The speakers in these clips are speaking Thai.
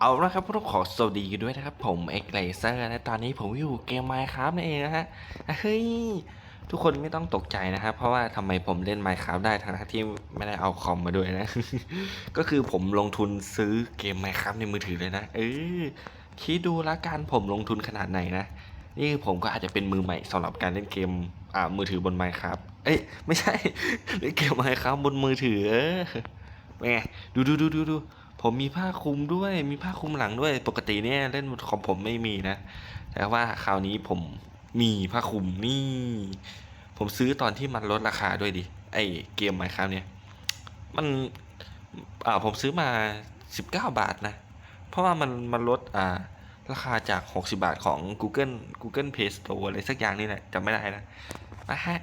เอาละครับพวกเราขอสวัสดีกันด้วยนะครับ ผมเอ็กเลเซอร์และตอนนี้ผมอยู่เกมไมค์ครับนั่นเองนะฮะเฮ้ยทุกคนไม่ต้องตกใจนะครับ เพราะว่าทำไมผมเล่นไมค์ครับได้ทั้งที่ไม่ได้เอาคอมมาด้วยนะ ก็คือผมลงทุนซื้อเกมไมค์ครับในมือถือเลยนะ เออคิดดูละกันผมลงทุนขนาดไหนนะนี่ผมก็อาจจะเป็นมือใหม่สำหรับการเล่นเกมอ่ามือถือบนไมค์ครับเอ้ยไม่ใช่เล่นเกมไมค์ครับบนมือถือเออเป็นไงดูดูดูดูดู ผมมีผ้าคลุมด้วย มีผ้าคลุมหลังด้วย ปกติเนี่ยเล่นบนคอมผมไม่มีนะ แต่ว่าคราวนี้ผมมีผ้าคลุมนี่ ผมซื้อตอนที่มันลดราคาด้วยดิ ไอเกมไมค์ครับเนี่ย มัน อ่าผมซื้อมา 19 บาทนะ เพราะว่ามันมันลดอ่าราคาจาก 60 บาทของ Google Google Play Store อะไรสักอย่างนี่แหละจำไม่ได้นะมาฮะ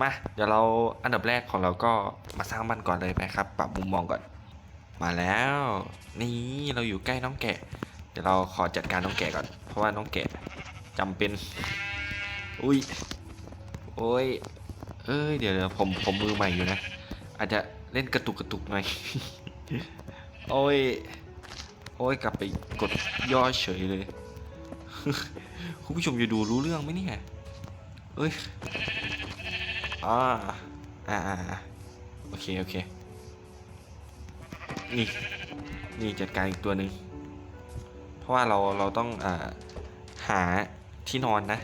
มา เดี๋ยวเราอันดับแรกของเราก็มาสร้างบ้านก่อนเลยไหมครับ ปรับมุมมองก่อน มาแล้ว นี่เราอยู่ใกล้น้องแกะ เดี๋ยวเราขอจัดการน้องแกะก่อน เพราะว่าน้องแกะจำเป็น อุ้ย โอ้ย เอ้ย เดี๋ยวเดี๋ยวผมผมมือใหม่อยู่นะ อาจจะเล่นกระตุกกระตุกหน่อย โอ้ย โอ้ยกลับไปกดย่อเฉยเลย คุณผู้ชมจะดูรู้เรื่องไหมเนี่ย เอ้ย อ่า อ่าอ่าอ่าโอเค โอเค นี่นี่จัดการอีกตัวหนึ่งเพราะว่าเราเราต้องอหาที่นอนนะ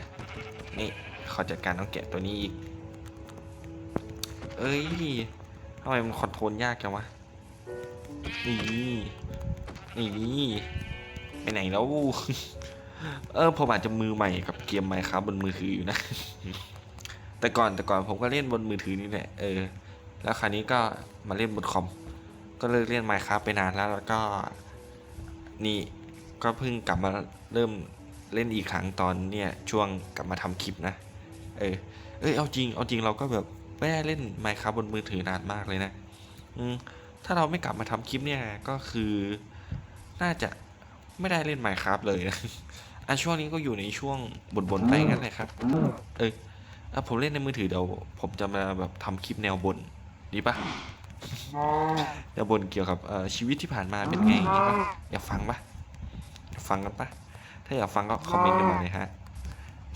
นี่ขอจัดการน้องแกะตัวนี้อีก เอ้ยทำไมมันคอนโทรลยากจังวะ นี่นี่ไปไหนแล้ว เออผมอาจจะมือใหม่กับเกมใหม่ครับบนมือถืออยู่นะ แต่ก่อนแต่ก่อนผมก็เล่นบนมือถือนี่แหละ เออ แล้วคราวนี้ก็มาเล่นบนคอม ก็เลิกเล่น Minecraft ไปนานแล้วแล้วก็นี่ก็เพิ่งกลับมาเริ่มเล่นอีกครั้งตอนเนี่ยช่วงกลับมาทำคลิปนะ เออ เอ้ยเอาจริงเอาจริงเราก็แบบไม่ได้เล่น Minecraft บนมือถือนานมากเลยนะอืมถ้าเราไม่กลับมาทำคลิปเนี่ยก็คือน่าจะไม่ได้เล่น Minecraft เลยนะอะช่วงนี้ก็อยู่ในช่วงบ่นๆไปงั้นเลยครับ เออผมเล่นในมือถือเดี๋ยวผมจะมาแบบทำคลิปแนวบน ดีปะ จะบ่นเกี่ยวกับเอ่อชีวิตที่ผ่านมาเป็นไงอย่างงี้ปะอยากฟังปะอยากฟังกันปะถ้าอยากฟังก็คอมเมนต์กันมาเลยฮะ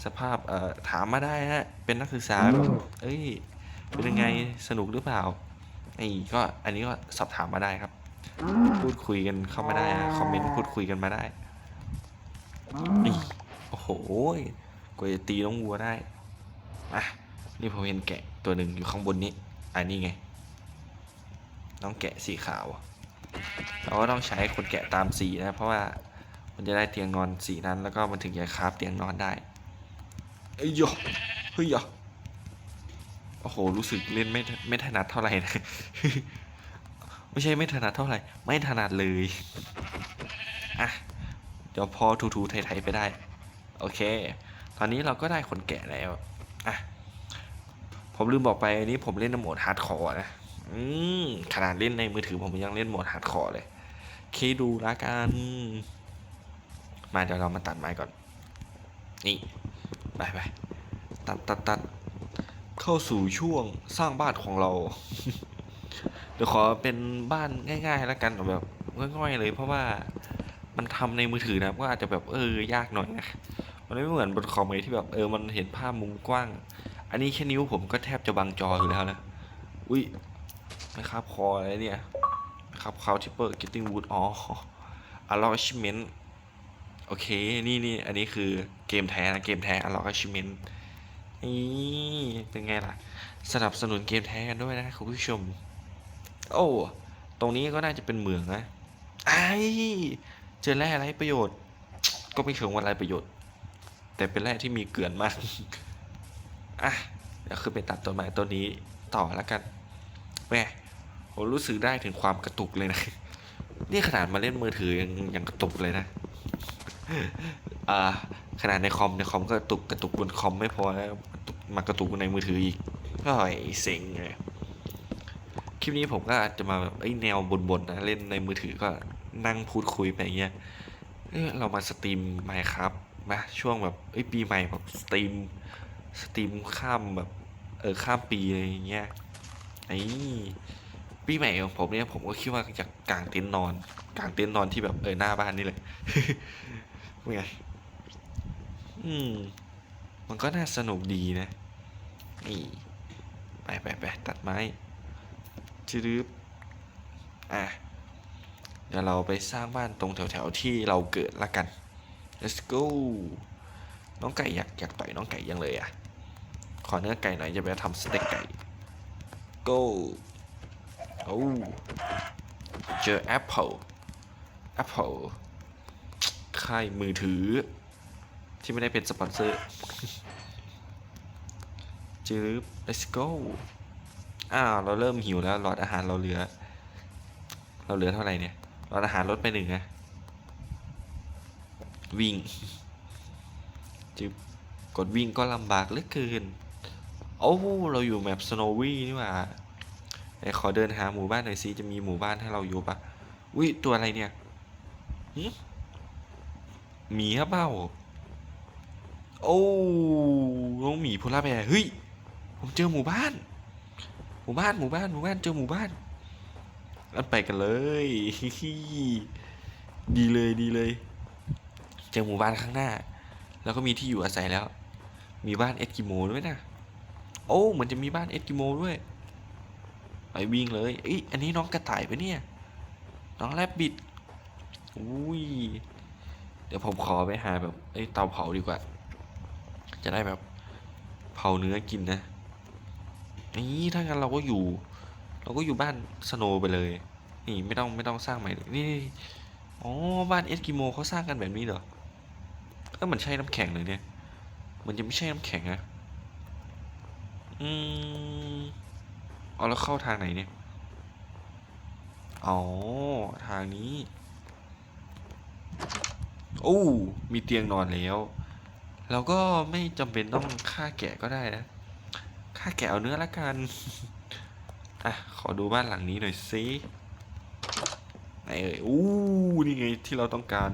สภาพเอ่อถามมาได้ฮะเป็นนักศึกษาแบบเอ้ยเป็นยังไงสนุกหรือเปล่านี่ก็อันนี้ก็สอบถามมาได้ครับ พูดคุยกันเข้ามาได้ฮะคอมเมนต์พูดคุยกันมาได้นี่โอ้โหกว่าจะตีน้องวัวได้อะนี่ผมเห็นแกะตัวหนึ่งอยู่ข้างบนนี้อันนี้ไง น้องแกะสีขาว เราก็ต้องใช้คนแกะตามสีนะ เพราะว่ามันจะได้เตียงนอนสีนั้นแล้วก็มันถึงจะคราฟเตียงนอนได้เอ้ยโยเฮ้ยโยโอ้โห รู้สึกเล่นไม่ไม่ถนัดเท่าไหร่นะไม่ใช่ไม่ถนัดเท่าไหร่ ไม่ถนัดเลย อะ เดี๋ยวพอทูๆไทยๆไปได้ โอเค ตอนนี้เราก็ได้คนแกะแล้ว อะ ผมลืมบอกไปอันนี้ผมเล่นโหมดฮาร์ดคอร์นะ อืมขนาดเล่นในมือถือผมยังเล่นโหมดฮาร์ดคอร์เลยเคดูละกัน มาเดี๋ยวเรามาตัดไม้ก่อน นี่ไปไปตัดตัดตัดเข้าสู่ช่วงสร้างบ้านของเรา เดี๋ยวขอเป็นบ้านง่าย ๆ แล้วกันแบบง่ายๆเลย เพราะว่ามันทำในมือถือนะก็อาจจะแบบเออยากหน่อยนะมันไม่เหมือนบนคอมเลยที่แบบเออมันเห็นภาพมุมกว้าง อันนี้แค่นิ้วผมก็แทบจะบังจออยู่แล้วนะอุ้ย ไม่ครับคออะไรเนี่ยครับคาวทิปเปอร์ getting wood อ๋อ allotment โอเค นี่นี่อันนี้คือเกมแท้นะ เกมแท้ allotment นี่เป็นไงล่ะ สนับสนุนเกมแท้กันด้วยนะคุณผู้ชม โอ้ ตรงนี้ก็น่าจะเป็นเหมืองนะไอเจอแร่ไรประโยชน์ ก็ไม่เชิงว่าไรประโยชน์ แต่เป็นแร่ที่มีเกลื่อนมากอะเดี๋ยวขึ้นไปตัดต้นไม้ต้นนี้ต่อแล้วกันแม่ ผมรู้สึกได้ถึงความกระตุกเลยนะ นี่ขนาดมาเล่นมือถือยังยังกระตุกเลยนะอ่าขนาดในคอมในคอมก็กระตุกกระตุกบนคอมไม่พอแล้วกระมากระตุกในมือถืออีกก็ไอ้เซ็งเลยคลิปนี้ผมก็อาจจะมาแบบไอแนวบนๆนะเล่นในมือถือก็นั่งพูดคุยไปอย่างเงี้ยเรามาสตรีมไหมครับมาช่วงแบบเอ้ยปีใหม่แบบสตรีมสตรีมข้ามแบบเออข้ามปีอะไรอย่างเงี้ยไอ้ ปีใหม่ของผมเนี่ยผมก็คิดว่าจะกางเต็นท์นอน กางเต็นท์นอนที่แบบเออหน้าบ้านนี่เลยเป็นไงอืม มันก็น่าสนุกดีนะนี่ไปไปไปตัดไม้ชืดบอะเดี๋ยวเราไปสร้างบ้านตรงแถวๆที่เราเกิดละกัน let's go น้องไก่อยากอยากต่อยน้องไก่ยังเลยอะ ขอเนื้อไก่หน่อยจะไปทำสเต็กไก่ go โอ้เจอแอปเปิลแอปเปิลค่ายมือถือ ที่ไม่ได้เป็นสปอนเซอร์จืบ let's go อ้าวเราเริ่มหิวแล้วหลอดอาหารเราเหลือ เราเหลือเท่าไหร่เนี่ยหลอดอาหารลดไปหนึ่งนะวิ่งจึบกดวิ่งก็ลำบากเหลือเกิน โอ้ เราอยู่แมปสโนวี่นี่หว่า ขอเดินหาหมู่บ้านหน่อยสิจะมีหมู่บ้านให้เราอยู่ปะอุ้ยตัวอะไรเนี่ยหมีครับเปล่าโอ้น้องหมีโพลาร์แบร์เฮ้ยผมเจอหมู่บ้าน หมู่บ้านหมู่บ้านหมู่บ้านเจอหมู่บ้านงั้นไปกันเลยดีเลยดีเลย เจอหมู่บ้านข้างหน้า แล้วก็มีที่อยู่อาศัยแล้ว มีบ้านเอสกิโมด้วยนะโอ้เหมือนจะมีบ้านเอสกิโมด้วย ไปวิ่งเลยเอ้ยอันนี้น้องกระต่ายปะเนี่ย น้องแรบบิดอุ้ย เดี๋ยวผมขอไปหาแบบไอ้ยเตาเผาดีกว่า จะได้แบบเผาเนื้อกินนะนี่ถ้างั้นเราก็อยู่ เราก็อยู่บ้านสโนไปเลย นี่ไม่ต้องไม่ต้องสร้างใหม่นี่อ๋อบ้านเอสกิโมเขาสร้างกันแบบนี้เหรอเออมันใช่น้ำแข็งเลยเนี่ย มันจะไม่ใช่น้ำแข็งนะอืม เอาแล้วเข้าทางไหนเนี่ย อ๋อ ทางนี้ โอ้ มีเตียงนอนแล้ว เราก็ไม่จำเป็นต้องฆ่าแกะก็ได้นะ ฆ่าแกะเอาเนื้อละกัน อะ ขอดูบ้านหลังนี้หน่อยสิไหนเอ่ยอู้นี่ไงที่เราต้องการ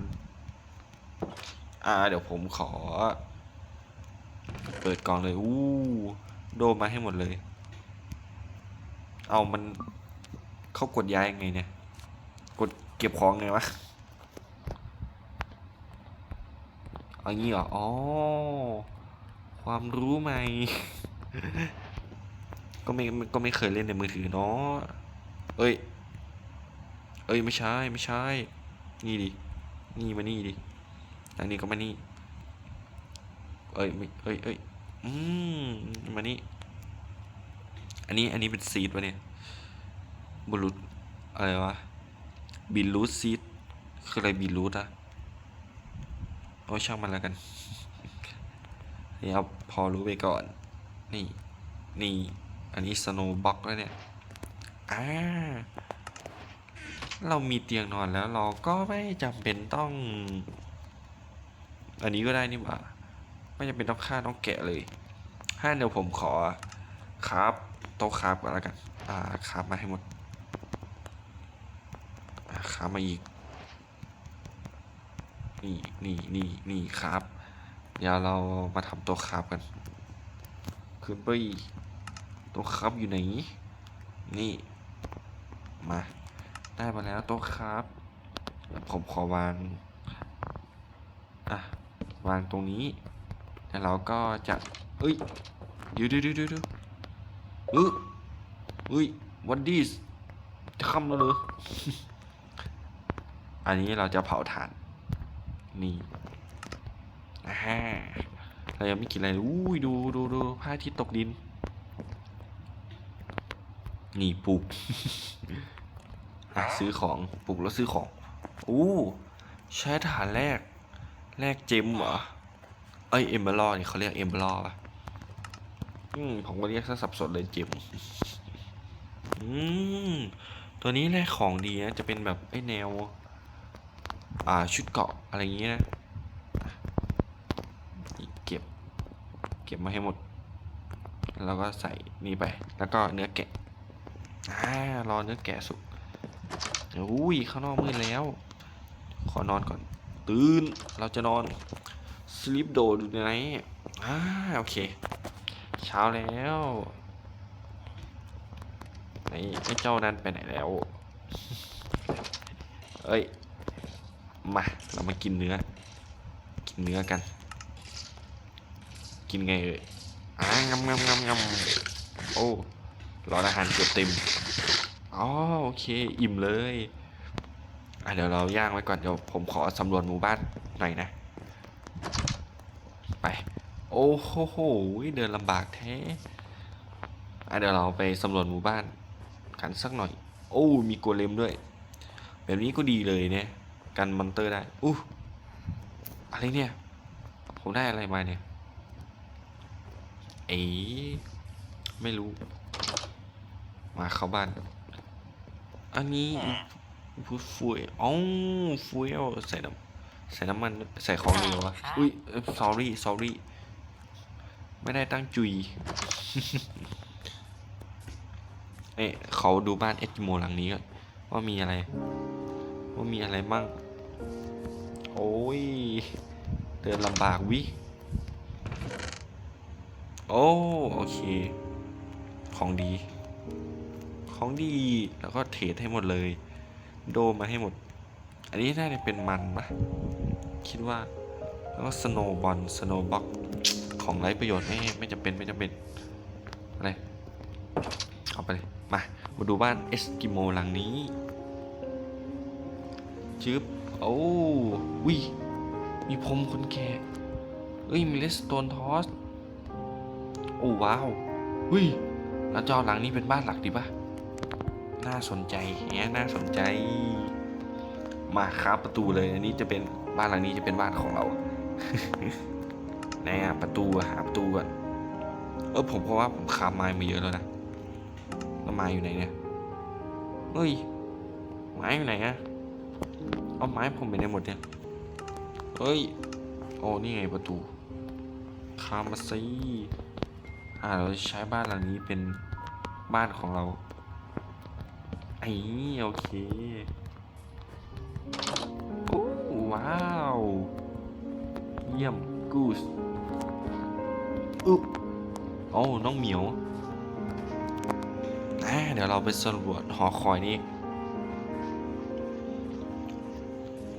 อ่า เดี๋ยวผมขอ เปิดกล่องเลยอู้โดมมาให้หมดเลย เอามันเขากดย้ายยังไงเนี่ย กดเก็บของไงวะเอางี้เหรอ อ๋อ ความรู้ใหม่ ก็ไม่ก็ไม่เคยเล่นในมือถือเนาะ เอ้ย เอ้ยไม่ใช่ไม่ใช่ นี่ดิ นี่มานี่ดิอันนี้ก็มานี่ เอ้ยไม่เอ้ยเอ้ยอืมมานี่ อันนี้อันนี้เป็นซีดวะเนี่ยบุรุษอะไรวะบิลลูดซีดคืออะไรบิลลูดอะโอ้ช่างมันแล้วกันนี่เอาพอรู้ไปก่อน นี่ นี่ อันนี้สโนบ็อกแล้วเนี่ยอ่าเรามีเตียงนอนแล้วเราก็ไม่จำเป็นต้อง อันนี้ก็ได้นี่หว่า ไม่จำเป็นต้องฆ่าต้องแกะเลยห้าเดี๋ยวผมขอครับ โต๊ะครับก่อนแล้วกัน อ่าครับมาให้หมด อ่าครับมาอีก นี่นี่นี่นี่ครับเดี๋ยวเรามาทำโต๊ะครับกันขึ้นไปโต๊ะครับอยู่ไหน นี่ มา ได้มาแล้วโต๊ะครับผมขอวาง อะ วางตรงนี้ แล้วเราก็จะ เอ้ยเดี๋ยวเดี๋ยวเดี๋ยว เออเฮ้ยวันดีสจะค่ำแล้วเหรออันนี้เราจะเผาถ่าน นี่อ่าเรายังไม่กินอะไรอุ้ยดูดูดูพระอาทิตย์ตกดิน นี่ปลูกอะซื้อของปลูกแล้วซื้อของอู้ใช้ฐานแรก แรกเจมเหรอ เอ้ยเอมเบอร์นี่เขาเรียกเอมเบอร์ป่ะ อืมผมก็เรียกซะสับสนเลยเจมอืมตัวนี้แรกของดีนะ จะเป็นแบบไอ้แนว อ่าชุดเกาะอะไรอย่างเงี้ยนะเก็บ เก็บมาให้หมด แล้วก็ใส่นี่ไป แล้วก็เนื้อแกะอ่ารอเนื้อแกะสุกอุ้ยข้างนอกมืดแล้ว ขอนอนก่อน ตื่น เราจะนอนสลิปโดดูไหนอ่าโอเค เช้าแล้วไอ้ไอ้เจ้านั้นไปไหนแล้ว เอ้ย มา เรามากินเนื้อ กินเนื้อกัน กินไงเอ่ยอ่างำงำงำงำโอ้ร้อนอาหารเกือบเต็ม อ๋อ โอเค อิ่มเลย อะเดี๋ยวเราย่างไว้ก่อน เดี๋ยวผมขอสำรวจหมู่บ้านหน่อยนะ โอ้โหเดินลำบากแท้อะเดี๋ยวเราไปสำรวจหมู่บ้านกันสักหน่อย โอ้มีโกเลมด้วย แบบนี้ก็ดีเลยเนี่ยกันมอนเตอร์ได้อู้อะไรเนี่ย ผมได้อะไรมาเนี่ยเอ๋ไม่รู้ มาเข้าบ้าน อันนี้ฟูฟูยอ๋อฟูยใส่น้ำใส่น้ำมันใส่ของเหลวอะอุ้ย sorry sorry ไม่ได้ตั้งจุยเอ๊ะเขาดูบ้านเอสกิโมหลังนี้ก่อนว่ามีอะไร ว่ามีอะไรมั่งโอ้ย เดินลำบากวิ โอ้โอเค ของดี ของดีแล้วก็เทรดให้หมดเลย โดมาให้หมด อันนี้น่าจะเป็นมันปะคิดว่า แล้วก็สโนบอลสโนบ็อก ของไร้ประโยชน์ไม่ไม่จำเป็นไม่จำเป็นอะไรเอาไปเลยมามาดูบ้านเอสกิโมหลังนี้จึ๊บโอ้วิมีพรมคนแก่เอ้ยมีเลสโตนทอสโอ้ว้าววิแล้วจอหลังนี้เป็นบ้านหลักดีปะน่าสนใจแฮะน่าสนใจ มาครับประตูเลยอันนี้จะเป็นบ้านหลังนี้จะเป็นบ้านของเรา แน่ประตูอะหาประตูก่อนเออผมเพราะว่าผมคาไม้มาเยอะแล้วนะแล้วไม้อยู่ไหนเนี่ยเฮ้ยไม้อยู่ไหนอะเอาไม้ผมไปไหนหมดเนี่ยเฮ้ยโอ้นี่ไงประตูคามาซีอ่าเราจะใช้บ้านหลังนี้เป็นบ้านของเราไอ้โอเคโอ้ว้าว เยี่ยมกูส อุ๊บโอ้น้องเหมียวอ่าเดี๋ยวเราไปสำรวจหอคอยนี้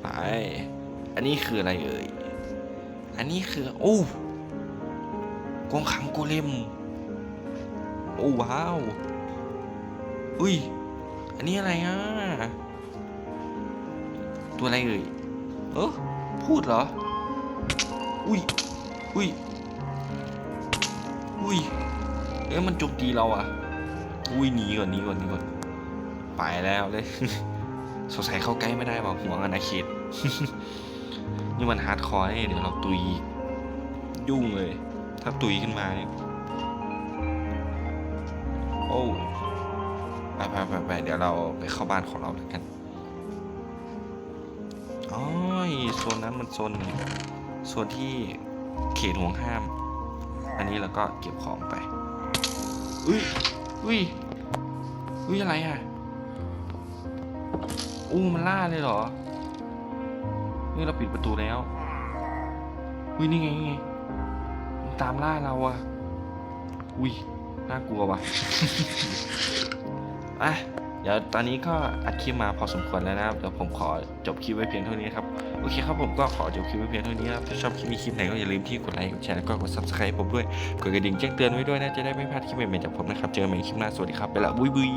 ไปอันนี้คืออะไรเอ่ย อันนี้คือ โอ้กองขังโกเลม โอ้ว้าว อุ้ย อันนี้อะไรอะ ตัวอะไรเอ่ย เออพูดเหรอ อุ้ย อุ้ย อุ้ย เอ๊ะมันโจมตีเราอะ อุ้ยหนีก่อนหนีก่อนหนีก่อน ไปแล้วเลย สงสัยเข้าใกล้ไม่ได้ว่ะห่วงอาณาเขตนี่มันฮาร์ดคอร์นี่เดี๋ยวเราตุยยุ่งเลย ถ้าตุยขึ้นมาเนี่ยโอ้ไปไปไปไปเดี๋ยวเราไปเข้าบ้านของเราแล้วกันอ๋อโซนนั้นมันโซนโซนที่เขตห่วงห้าม อันนี้เราก็เก็บของไป อุ้ย อุ้ย อุ้ยอะไรอะ อู้มันล่าเลยเหรอ นี่เราปิดประตูแล้ว อุ้ยนี่ไงนี่ไงมันตามล่าเราอะ อุ้ยน่ากลัวว่ะอะ เดี๋ยวตอนนี้ก็อัดคลิปมาพอสมควรแล้วนะครับเดี๋ยวผมขอจบคลิปไว้เพียงเท่านี้ครับโอเคครับผมก็ขอจบคลิปไว้เพียงเท่านี้ครับถ้าชอบคลิปนี้คลิปไหนก็อย่าลืมที่กดไลค์กดแชร์แล้วก็กด subscribe ผมด้วยกดกระดิ่งแจ้งเตือนไว้ด้วยนะจะได้ไม่พลาดคลิปใหม่ๆจากผมนะครับเจอกันใหม่คลิปหน้าสวัสดีครับไปละบุยบุย